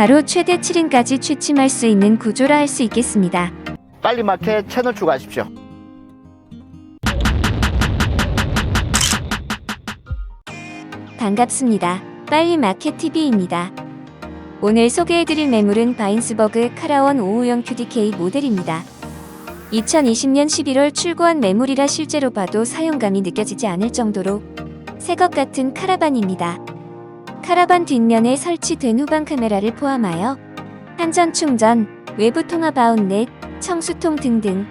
바로 최대 7인까지 취침할 수 있는 구조라 할 수 있겠습니다. 빨리 마켓 채널 추가하십시오. 반갑습니다. 빨리 마켓 TV입니다. 오늘 소개해드릴 매물은 바인스버그 카라원 5호형 QDK 모델입니다. 2020년 11월 출고한 매물이라 실제로 봐도 사용감이 느껴지지 않을 정도로 새것 같은 카라반입니다. 카라반 뒷면에 설치된 후방 카메라를 포함하여 한전 충전, 외부 통합 아웃렛, 청수통 등등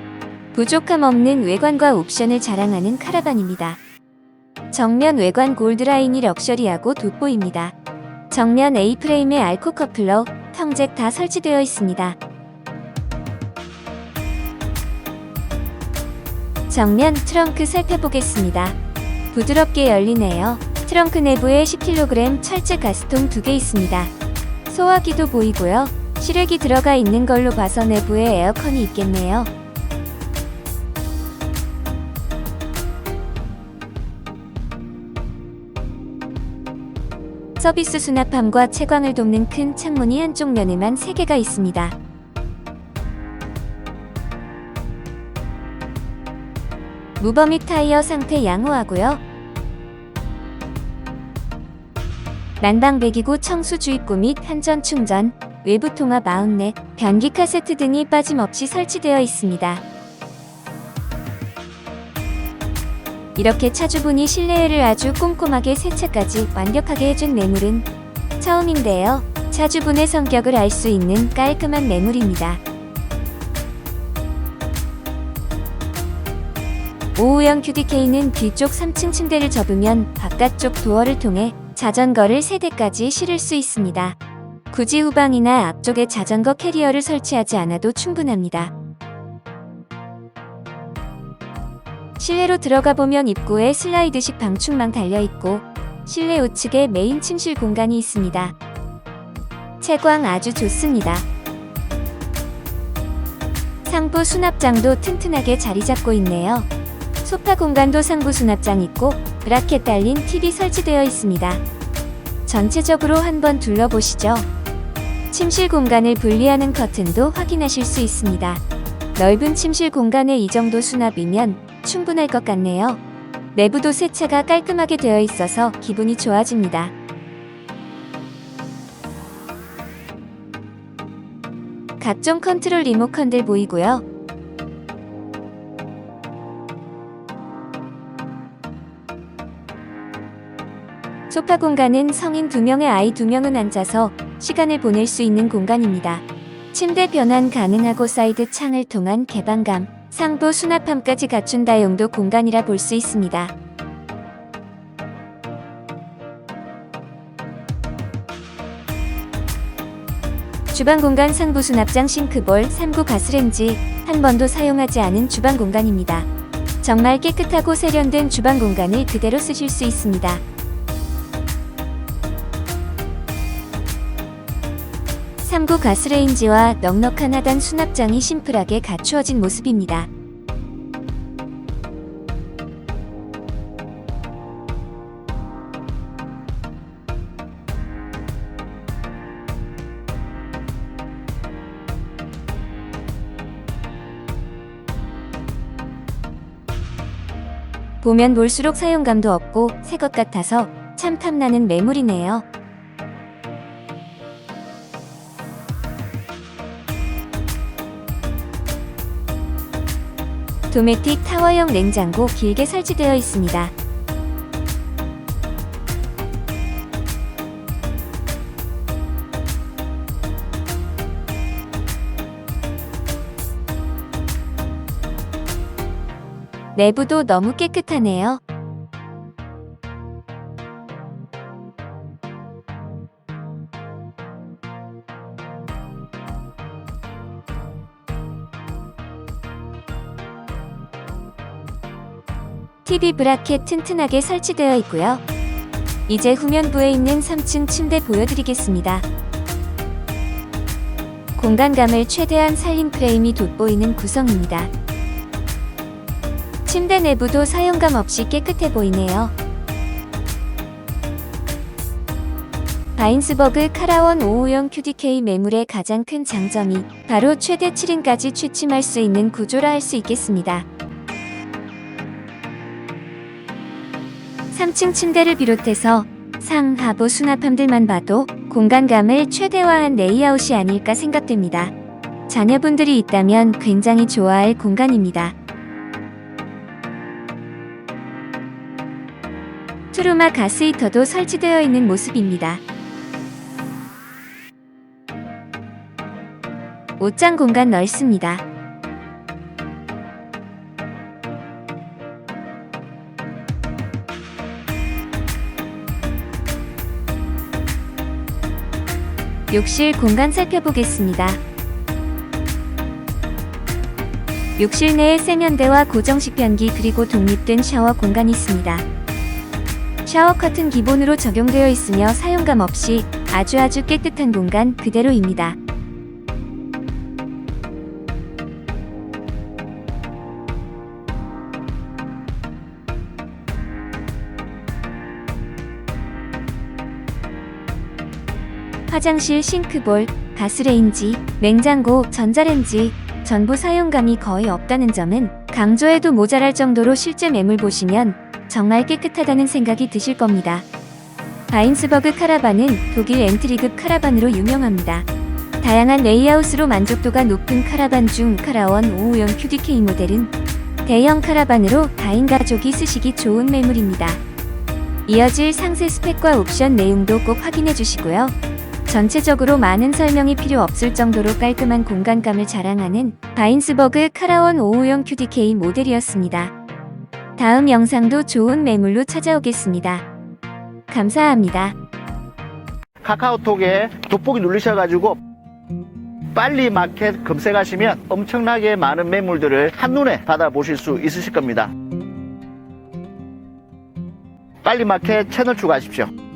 부족함 없는 외관과 옵션을 자랑하는 카라반입니다. 정면 외관 골드라인이 럭셔리하고 돋보입니다. 정면 A프레임에 알코 커플러, 텅잭 다 설치되어 있습니다. 정면 트렁크 살펴보겠습니다. 부드럽게 열리네요. 트렁크 내부에 10kg 철제 가스통 두개 있습니다. 소화기도 보이고요. 실외기 들어가 있는 걸로 봐서 내부에 에어컨이 있겠네요. 서비스 수납함과 채광을 돕는 큰 창문이 한쪽 면에만 3개가 있습니다. 무버밋 타이어 상태 양호하고요. 난방 배기구 청수 주입구 및 한전 충전, 외부 통합 아웃렛, 변기 카세트 등이 빠짐없이 설치되어 있습니다. 이렇게 차주분이 실내를 아주 꼼꼼하게 세차까지 완벽하게 해준 매물은 처음인데요. 차주분의 성격을 알 수 있는 깔끔한 매물입니다. 5호형 QDK는 뒤쪽 3층 침대를 접으면 바깥쪽 도어를 통해 자전거를 3대까지 실을 수 있습니다. 굳이 후방이나 앞쪽에 자전거 캐리어를 설치하지 않아도 충분합니다. 실내로 들어가 보면 입구에 슬라이드식 방충망 달려 있고 실내 우측에 메인 침실 공간이 있습니다. 채광 아주 좋습니다. 상부 수납장도 튼튼하게 자리 잡고 있네요. 소파 공간도 상부 수납장 있고 브라켓 달린 TV 설치되어 있습니다. 전체적으로 한번 둘러보시죠. 침실 공간을 분리하는 커튼도 확인하실 수 있습니다. 넓은 침실 공간에 이 정도 수납이면 충분할 것 같네요. 내부도 세차가 깔끔하게 되어 있어서 기분이 좋아집니다. 각종 컨트롤 리모컨들 보이고요. 소파 공간은 성인 2명의 아이 2명은 앉아서 시간을 보낼 수 있는 공간입니다. 침대 변환 가능하고 사이드 창을 통한 개방감, 상부 수납함까지 갖춘 다용도 공간이라 볼 수 있습니다. 주방 공간 상부 수납장 싱크볼, 3구 가스렌지, 한 번도 사용하지 않은 주방 공간입니다. 정말 깨끗하고 세련된 주방 공간을 그대로 쓰실 수 있습니다. 삼구 가스레인지와 넉넉한 하단 수납장이 심플하게 갖추어진 모습입니다. 보면 볼수록 사용감도 없고 새 것 같아서 참 탐나는 매물이네요. 도메틱 타워형 냉장고 길게 설치되어 있습니다. 내부도 너무 깨끗하네요. TV 브라켓 튼튼하게 설치되어 있고요. 이제 후면부에 있는 3층 침대 보여드리겠습니다. 공간감을 최대한 살린 프레임이 돋보이는 구성입니다. 침대 내부도 사용감 없이 깨끗해 보이네요. 바인스버그 카라원 5호형 QDK 매물의 가장 큰 장점이 바로 최대 7인까지 취침할 수 있는 구조라 할 수 있겠습니다. 3층 침대를 비롯해서 상, 하부 수납함들만 봐도 공간감을 최대화한 레이아웃이 아닐까 생각됩니다. 자녀분들이 있다면 굉장히 좋아할 공간입니다. 트루마 가스 히터도 설치되어 있는 모습입니다. 옷장 공간 넓습니다. 욕실 공간 살펴보겠습니다. 욕실 내에 세면대와 고정식 변기 그리고 독립된 샤워 공간이 있습니다. 샤워 커튼 기본으로 적용되어 있으며 사용감 없이 아주 아주 깨끗한 공간 그대로입니다. 화장실 싱크볼, 가스레인지, 냉장고, 전자레인지 전부 사용감이 거의 없다는 점은 강조해도 모자랄 정도로 실제 매물 보시면 정말 깨끗하다는 생각이 드실 겁니다. 바인스버그 카라반은 독일 엔트리급 카라반으로 유명합니다. 다양한 레이아웃으로 만족도가 높은 카라반 중 카라원 5호형 QDK 모델은 대형 카라반으로 다인 가족이 쓰시기 좋은 매물입니다. 이어질 상세 스펙과 옵션 내용도 꼭 확인해 주시고요. 전체적으로 많은 설명이 필요 없을 정도로 깔끔한 공간감을 자랑하는 바인스버그 카라원 5호형 QDK 모델이었습니다. 다음 영상도 좋은 매물로 찾아오겠습니다. 감사합니다. 카카오톡에 돋보기 누르셔가지고 빨리 마켓 검색하시면 엄청나게 많은 매물들을 한눈에 받아보실 수 있으실 겁니다. 빨리 마켓 채널 추가하십시오.